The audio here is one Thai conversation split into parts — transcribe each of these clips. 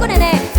ส้นตี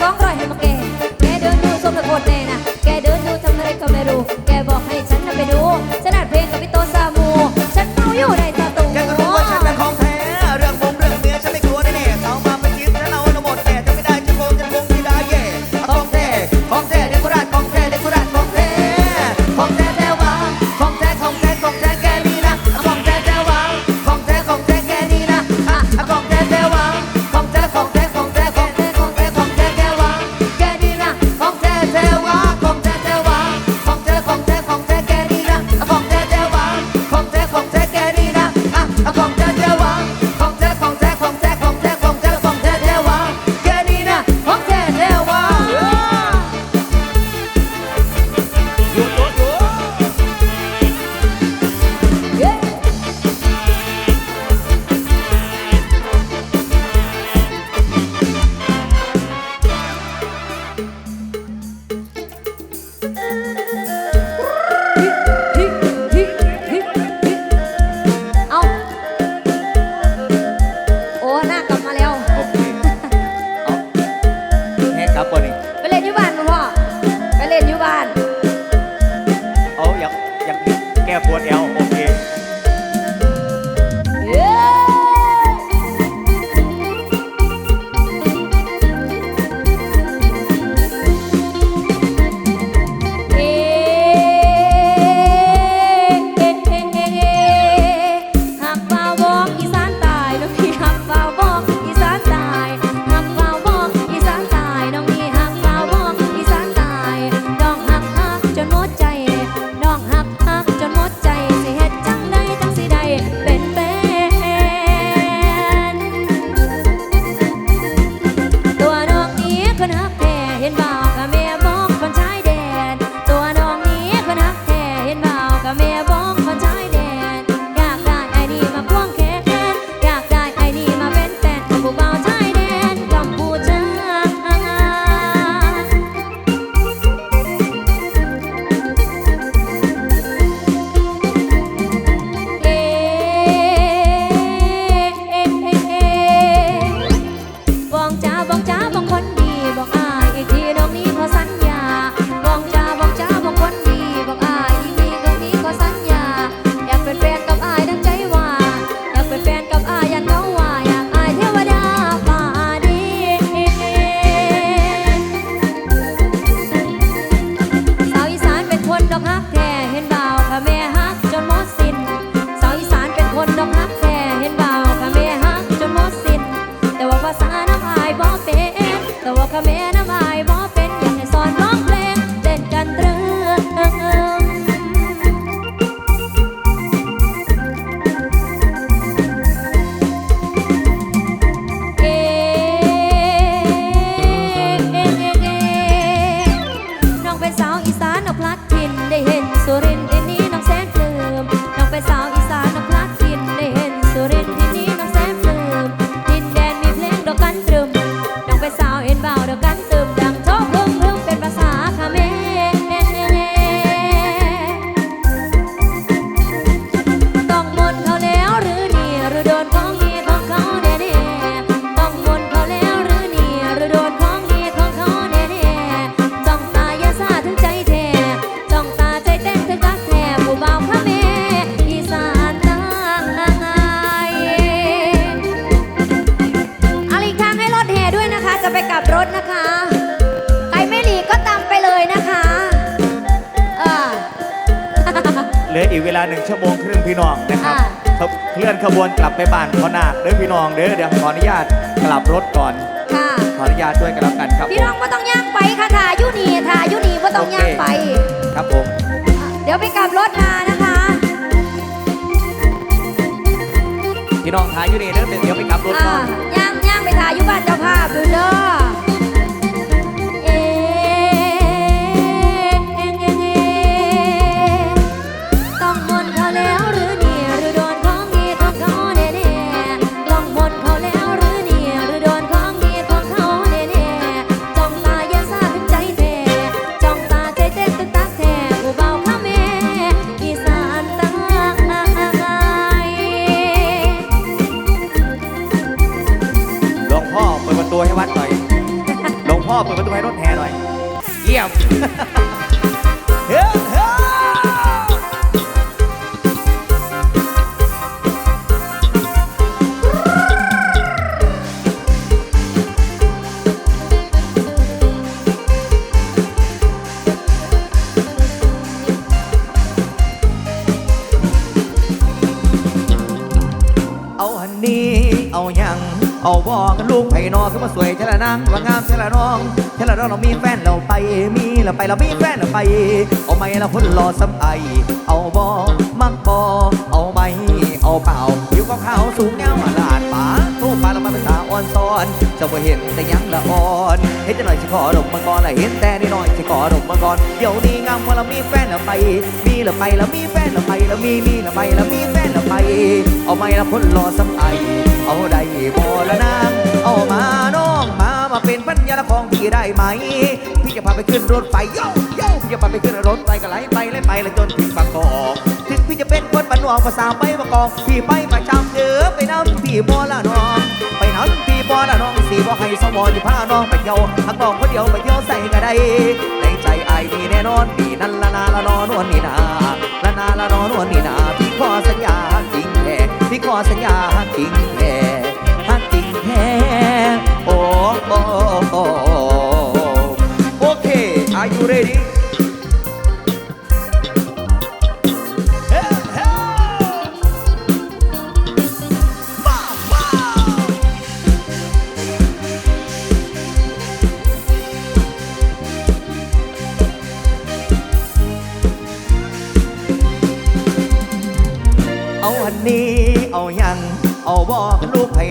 สองร้อยให้มาแก เด้อเดี๋ยวขออนุญาตกลับรถก่อน เอาบอกกันลูกไผ่นอขึ้นมาสวยเทละนางว่างามเทละน้องเทละน้องเรามีแฟนเราไปมีเราไปเรามีแฟนเราไป เอาไหมเราคนรอซ้ำไอ เอาบอมักบอเอาไหมเอาเปล่าผิวขาวสูงเงาลาดป่าทูปลาเรามาเป็นสาอ่อนซ้อนจะบ่เห็นแต่ยังละอ่อนเห็นจะหน่อยสิขอดมมังกรละเห็นแต่นิดหน่อยสิขอดมมังกรเดี๋ยวนี้งามว่าเรามีแฟนเราไป มีเราไปเรามีแฟนเราไปเรามีมีเราไปเรามีแฟนเราไป เอาไหมเราคนรอซ้ำไอ เอาได้บ่ละนางเอามาน้องมามาเป็นพันยาละของพี่ได้ไหม พี่จะพาไปขึ้นรถไฟโย่โย่พี่จะพาไปขึ้นรถไฟก็ไหลไปไหลไปแล้วจนถึงบางกอกถึงพี่จะเป็นคนบ้านนอกภาษาไปบางกอกพี่ไปประจำเด้อไปน้ำพี่บ่ละน้องไปน้ำพี่บ่ละน้องสีบ่ให้สมออยู่พาน้องไปเที่ยวหักน้องคนเดียวไปเที่ยวใส่ก็ได้ในใจไอ้นี่แน่นอนพี่นั่นละนาละนอนวลนี่นาละนาละนอนวลนี่นาพี่ขอสัญญาจริงแท้พี่ขอสัญญาจริง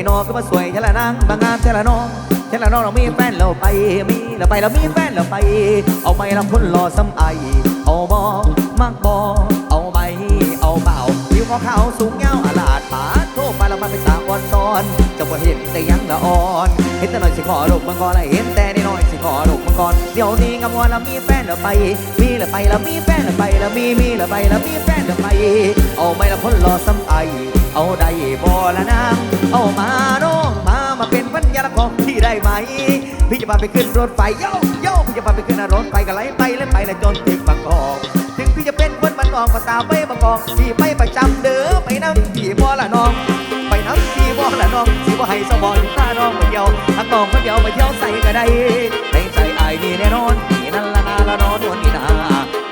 นอก็มาสวยเทละนางบางงามเทละนองเทละนองเรามีแฟนเราไปมีเราไปเรามีแฟนเราไป เอาไปเราคนรอซ้ำไอเอาบอมักบอเอาไปเอาเปล่าผิวขาวๆสูงยาอาลาดปาดโทษไปเรามาเป็นสาวอ่อนซอนจะบ่เห็นแต่ยังละอ่อนเห็นแต่หน่อยสิขอลูกมังกรเห็นแต่นิดหน่อยสิขอลูกมังกรเดี๋ยวนี้งามวันเรามีแฟนเราไปมีเราไปเรามีแฟนเราไปเรามีมีเราไปเรามีแฟนเราไป เอาไปเราคนรอซ้ำไอ เอาได้บ่ละนางเอามาน้องมามาเป็นพันยาละของพี่ได้ไหม พี่จะพาไปขึ้นรถไฟโยโย่พี่จะพาไปขึ้นรถไฟก็ไหลไปไหลไปแล้วจนถึงบางกอกถึงพี่จะเป็นคนบ้านนอกก็ตามไปบางกอกพี่ไปประจำเด้อไปน้ำพี่บ่ละน้อง ไปน้ำพี่บ่ละน้องสิบ่ให้สมองพาน้องไปเที่ยวถ้าน้องคนเดียวไปเที่ยวใส่ก็ได้ในใจอายนี่แน่นอนพี่นั่นละนาละนอนวลนี่นา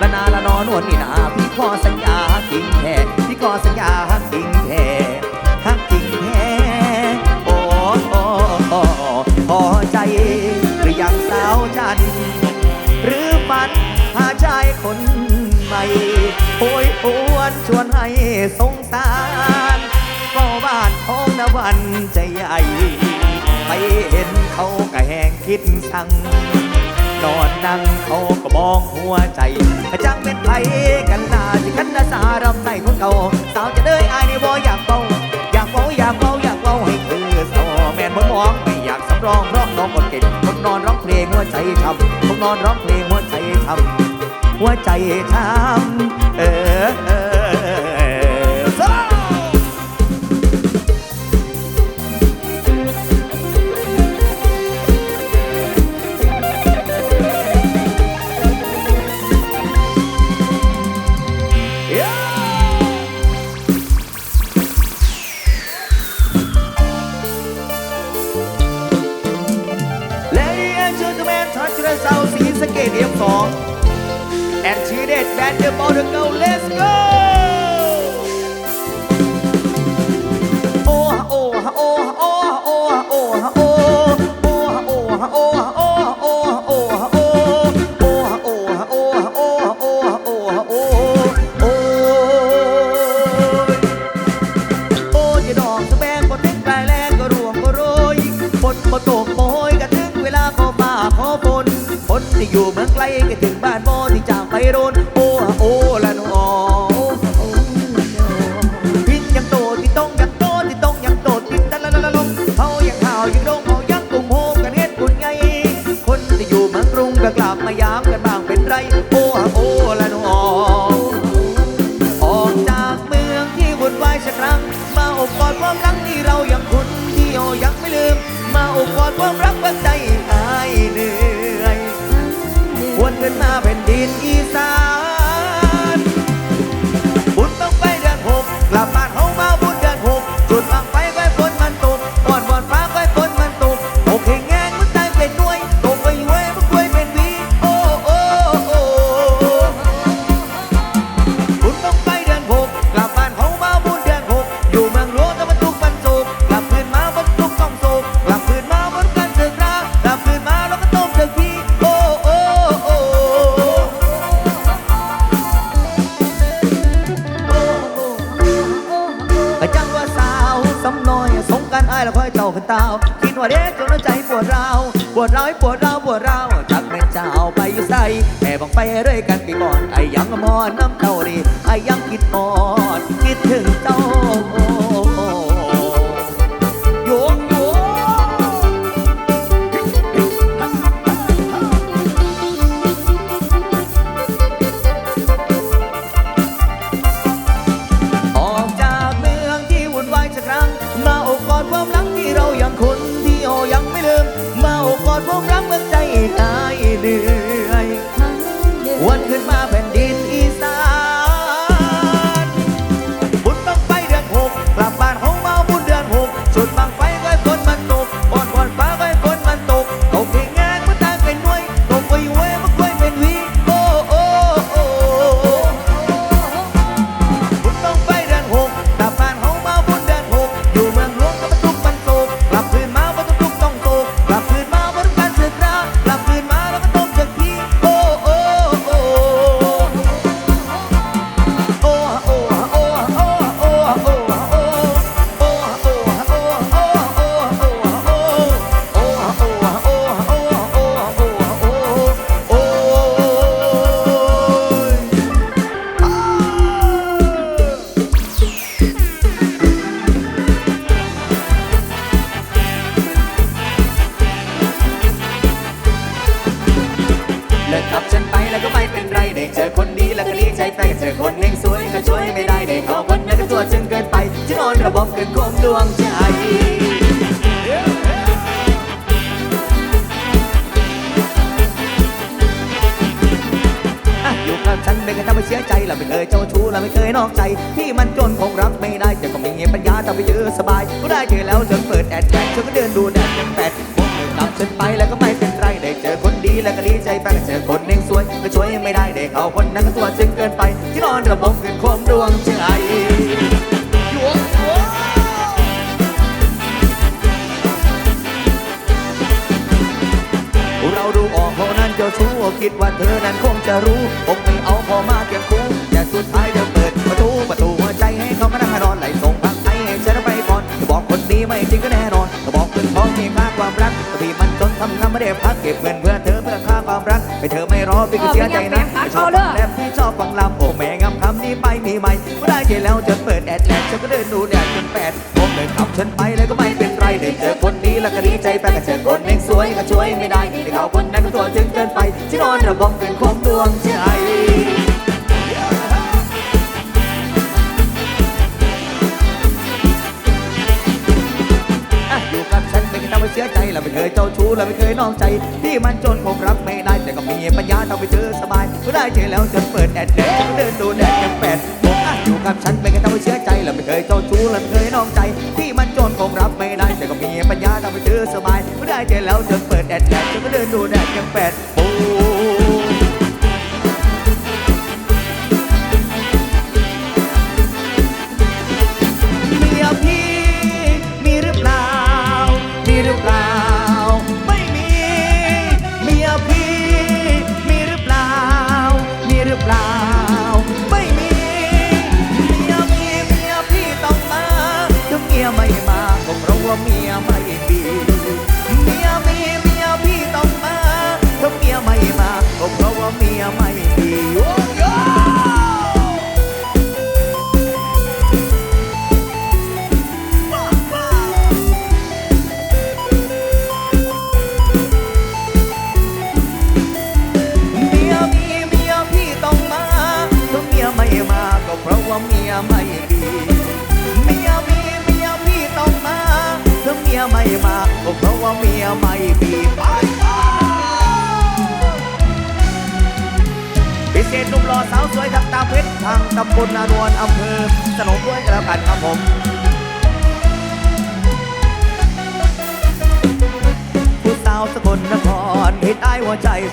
ละนาละนอนวลนี่นาพี่ขอสัญญาจริงแท้พี่ขอสัญญาจริง ยอวนชวนให้สงสารก็บ้านของนวันใจใหญ่ไปเห็นเขาก็แหงคิดสั่งนอนนั่งเขาก็มองหัวใจจังเป็นไผกันนาที่คันนาสารำใส่คนเก่าสาวจะเด้ยอายในี่บ่อยากเบาอยากเบาอยากเบาอยากเบาให้คือสาวแม่นบ่มองไม่อยากสำรองเพราะน้องคนเก่งคนนอนร้องเพลงหัวใจช้ำคนนอนร้องเพลงหัวใจช้ำหัวใจช้ำ song. And she did that the ball to go. Let's go. Oh, oh, oh, oh, oh, oh, oh, oh, oh, oh. อยู่เมืองไกลก็ถึงบ้านโมที่จากไปโรนโอ้โอ้ละนอพินยังโตที่ต้องยังโตที่ต้องยังโตที่ตะละละลลงเขายังข่าวยังโดงเขายังกุมโฮมกันเฮ็ดบุญไง คนที่อยู่เมืองกรุงก็กลับมายามกันบางเป็นไรโอ้โอ้ละนอออกจากเมืองที่วุ่นวายสักครั้งมาอบกอดความรักที่เรายังคุ้ที่ยังไม่ลืม มาอบกอดความรักว่าใจ เป็นหน้าเป็น ด้วยกันไปก่อนไอ้ยังมอน้ำเต้า นดินดูแดดเป็นแปดพวกเธอกลับฉันไปแล้วก็ไม่เป็นไรได้เจอคนดีแล้วก็ดีใจไปก็เจอคนเองสวยก็ช่วยไม่ได้ได้เขาคนนั้นก็ตัวจริงเกินไป ที่นอนระบบเกินความดวงใจหยวงหัวเราดูออกเพราะนั้นเจ้าชู้คิดว่าเธอนั้นคงจะรู้คงไม่เอาพอมาเก็บคู่แต่สุดท้ายเธอเปิดประตูประตูหัวใจให้เขามานั่งนอนไหลส่งพักให้ฉันไปก่อนจะบอกคนนี้ไม่จริงก็แน่นอนจะบอก เพื่อนพ้องมีค่าความรักพี่มันจนทำงานไม่ได้พักเก็บเงินเพื่อเธอเพื่อค่าความรักให้เธอไม่รอพี่ก็เสียใจนะไม่ชอบฟังแลบพี่ชอบฟังลำโอ้แม่งำคำนี้ไปมีไหมก็ได้เจแล้วจนเปิดแอดแลกฉันก็เดินดูแดดจนแปดผมเลยขับฉันไปแล้วก็ไม่เป็นไรได้เจอคนดีแล้วก็ดีใจไปก็เจอคนเองสวยก็ช่วยไม่ได้ที่เขาคนนั้นก็ตัวจึงเกินไปที่นอนระบมเกินความดวงใจ เราไม่เคยเจ้าชู้เราไม่เคยนอกใจที่มันจนคงรับไม่ได้แต่ก็มีปัญญาทำให้เธอสบายก็ได้เจอแล้วจะเปิดแอดเดดก็เดินดูแดดยังแปดผมอะอยู่กับฉันไม่เคยทำให้เชื่อใจเราไม่เคยเจ้าชู้เราไม่เคยนอกใจที่มันจนคงรับไม่ได้แต่ก็มีปัญญาทำให้เธอสบายก็ได้เจอแล้วจะเปิดแอดเดดก็เดินดูแดดยังแปดปู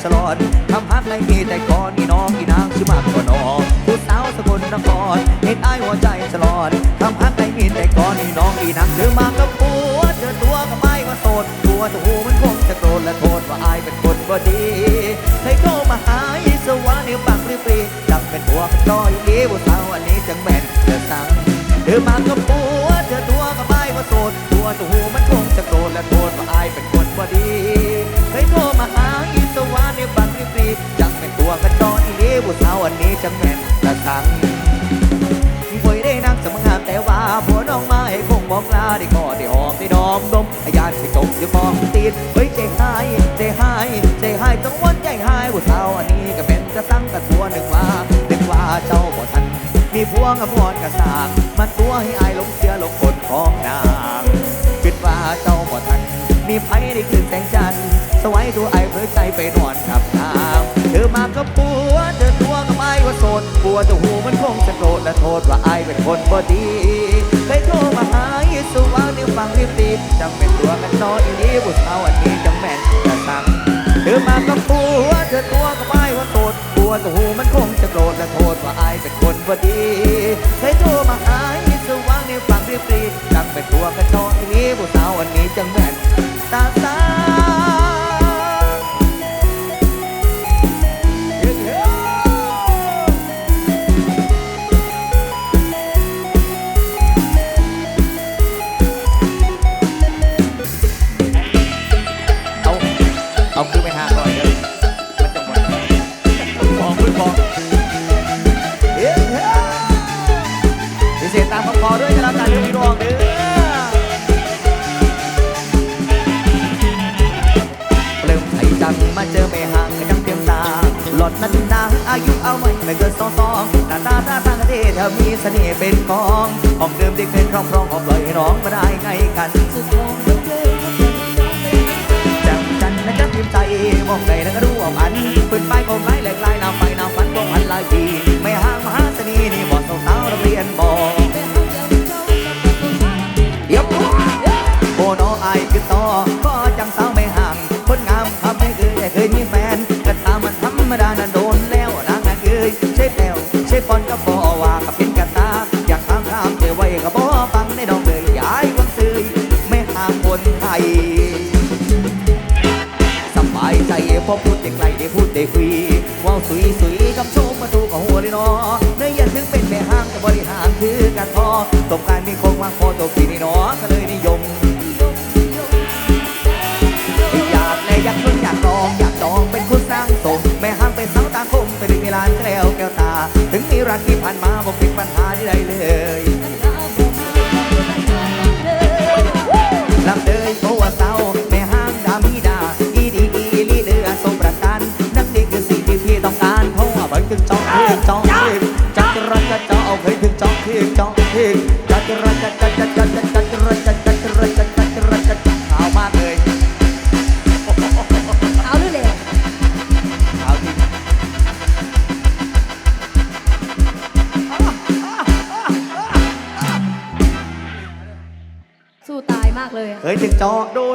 สลอนทำพักไรมีแต่ก่อนนี่น้องอีนางชื่อมากกว่าน้องผู้สาวสกลนครเห็นไอ้หัวใจสลอนทำพักไรมีแต่ก่อนนี่น้องอีนางเธอมากับผัวเธอตัวกับไม่ว่าโสดตัวตัวหูมันคงจะโกรธและโทษว่าไอ้เป็นคนบ่ดีให้โทรมาหาอีสวานิ้วปักรีบรีจังเป็นผัวเป็นจอยเลี้ยวสาวอันนี้จังแม่นเธอสั่งเธอมากับผัวเธอตัวกับไม่ว่าโสดตัวตัวหูมันคงจะโกรธและโทษว่าไอายเป็นคนบ่ดี วันนี้จังแม่นกระสังป่วยได้นั่งสมงามแต่ว่าผัวน้องมาให้คงบอกลาได้กอดได้หอมได้ดอมดมอาญาสิจบอยู่มองตีนเฮ้ยใจหายใจหายใจหายต้องวันใจหายผู้สาวอันนี้ก็เป็นกระสังกระตัวนึกว่านึกว่าเจ้าบ่ทัน มีพวงอภรกระสางมาตัวให้อายหลงเชื่อหลงคนของนางคิดว่าเจ้าบ่ทัน มีไผได้ขึ้นแสงจันทร์สวัยตัวไอายเพื่อใจไปนอนกับ ปัวตัวหูมันคงจะโกรธและโทษว่าไอายเป็นคนบ่ดีเคยโทรมาหาอีสว่างนิ้วฟังรีบตีจังเป็นตัวกันน้อยอีนี้บุษเอาอันนี้จังแม่นจะสั่งเธอมากับผัวเธอตัวก็ไม่ว่าโสดผัวตัวหูมันคงจะโกรธและโทษว่าอายเป็นคนบ่ดีเคยโทรมาหาอีสว่างในฟังรีบรีจังเป็นตัวกระจอกนี้ผู้สาววันนี้จังแม่นตา นั้นนางอายุเอาไม่ไม่เกินสองสองหน้าตาต่าทางกระเทเธอมีเสน่ห์เป็นกองห้องเดิมเด็กเป็นครอบครองของปล่อยให้น้องมาได้ไงกันจังจันนะจับพิมใจมองใจแล้วก็รู้ว่ามันปืนไปคงไม้แหลกลายน้ำไฟน้ำฟันพวงอันหลายทีไม่ห่างมหาเสน่ห์นี่บอกสาวสาวเรียนบอก สบายใจพอพูดได้ไกลได้พูดได้คุยว้าวสุยสุยกับโชมมาถูกกับหัวเลยเนาะเนื้อเย็นถึงเป็นแม่ห้างแต่บริหารคือการพอตกการมีคงวางพอตัวปีนี่เนาะก็เลยนิยมอยากเลยอยากเพิ่งอยากลองอยากจองเป็นผู้สร้างสมแม่ห้างเป็นสาวตาคมเป็นเวลานแกล้วแก้วตา ถึงมีรักที่ผ่านมาบอกเป็นปัญหา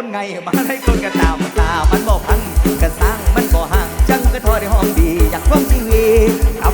นไงมาให้คนกระตามตามันบอกพังกระสร้างมันบ่ห่างจังกระทอได้ห้องดีอยากฟังชีวีกับ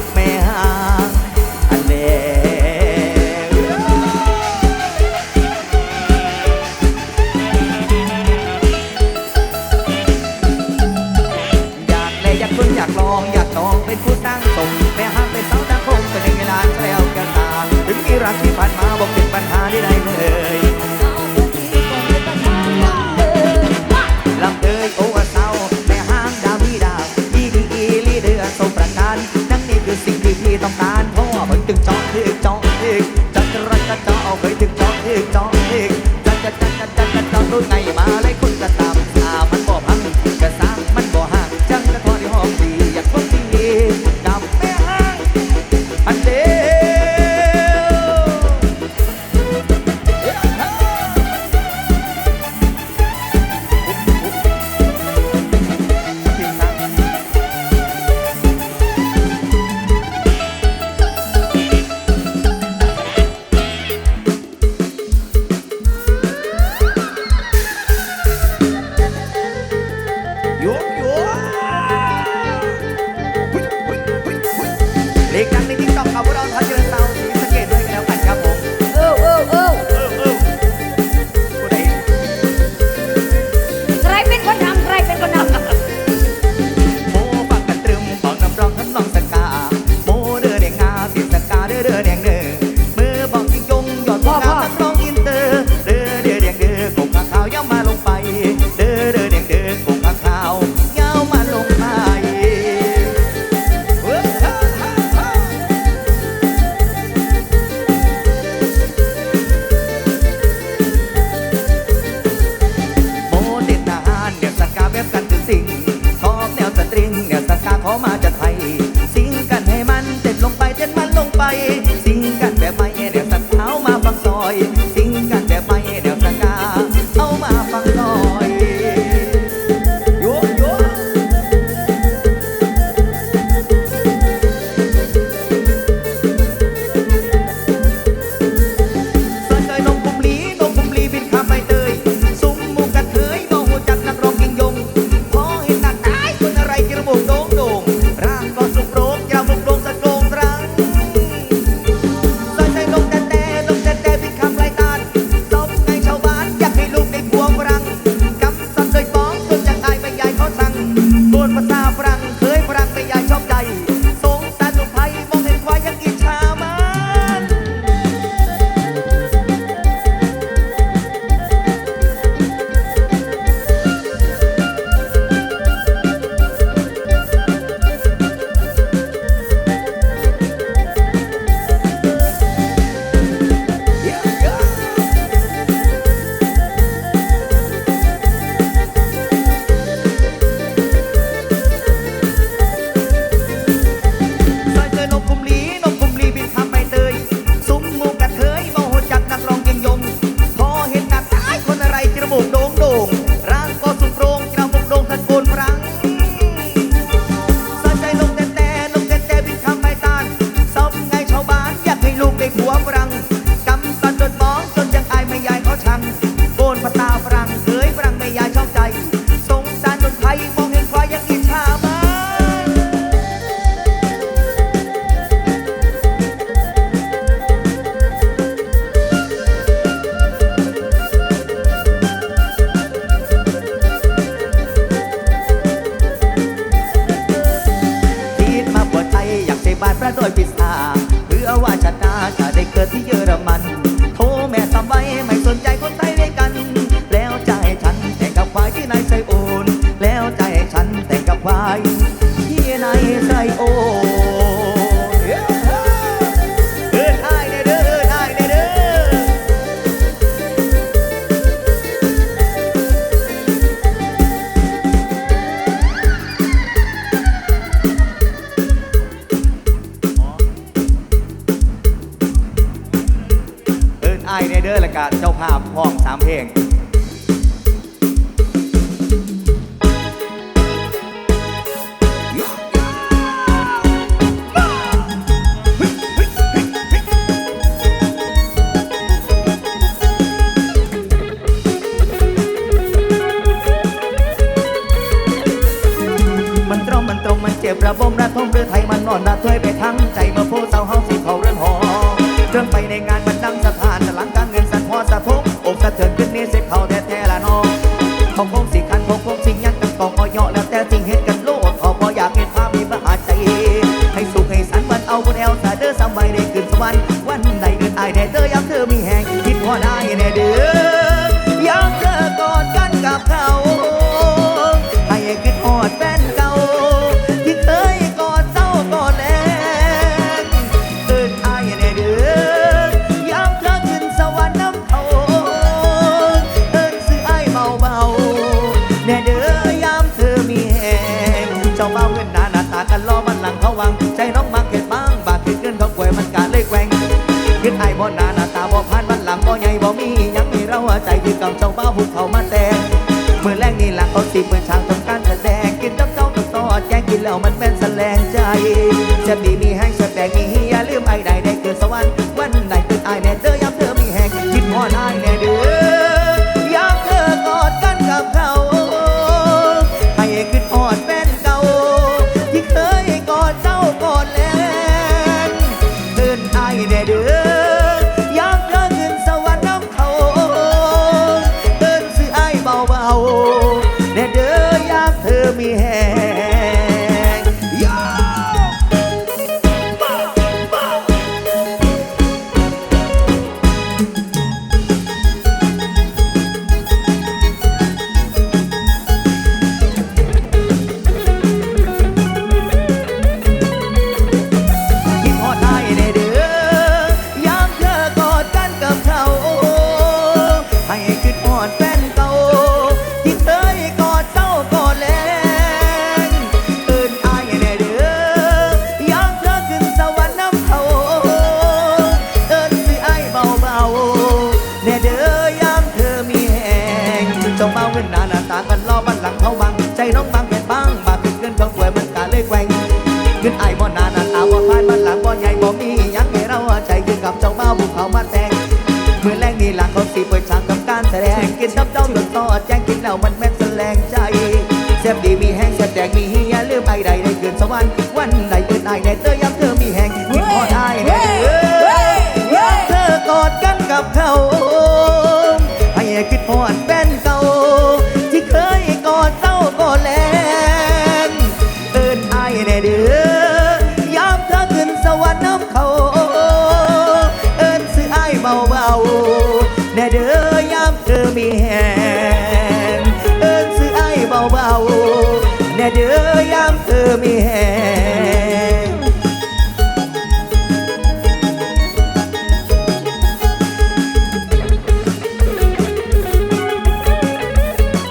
อในเดอร์ละกะเจ้าภาพพร้อมสามเพลง็บระบมระทมเรือไทยมันนอนระถ้วยไปทั้งใจมาพูดเศร้าเฮาสีเผาเรือนหอเดินไปในงาน กระเถิดขึ้นนี้ใส่เขา บ่หนาหน้าตาบ่พันมันหลังบ่ใหญ่บ่มียังมีเราใจที่กำเจ้าบ้าภูเขามาแต่งเมื่อแรกนี่หลังเขาตีเมื่อช้างทำการแสดงกินจับเจ้าต้องต่อแกงกินแล้วมันแม่นแสลงใจจะดีมีแห้งแสดงมีเฮียลืมไอ้ใดได้เกิดสวรรค์วันใดเกิดไอ้แน่เธอยามเธอมีแห้งคิดพอได้ ขึ้นไอ้บ่นานานตาว่าพานมันหลังบ่ใหญ่บ่มียังให้เราใจขึ้นกับเจ้าบ้าวบุกเขามาแต่งเมื่อแรงนี่หลังเขาสีเปิดฉากกับการแสดงกินทับเจ้าต้นต่อแจ้งกินแล้วมันแม่นแสลงใจเสียบดีมีแห้งเสียบแดงมีเฮียลืมไอใดได้เกินสวรรค์วันใดเกิดไอ้แน่เต้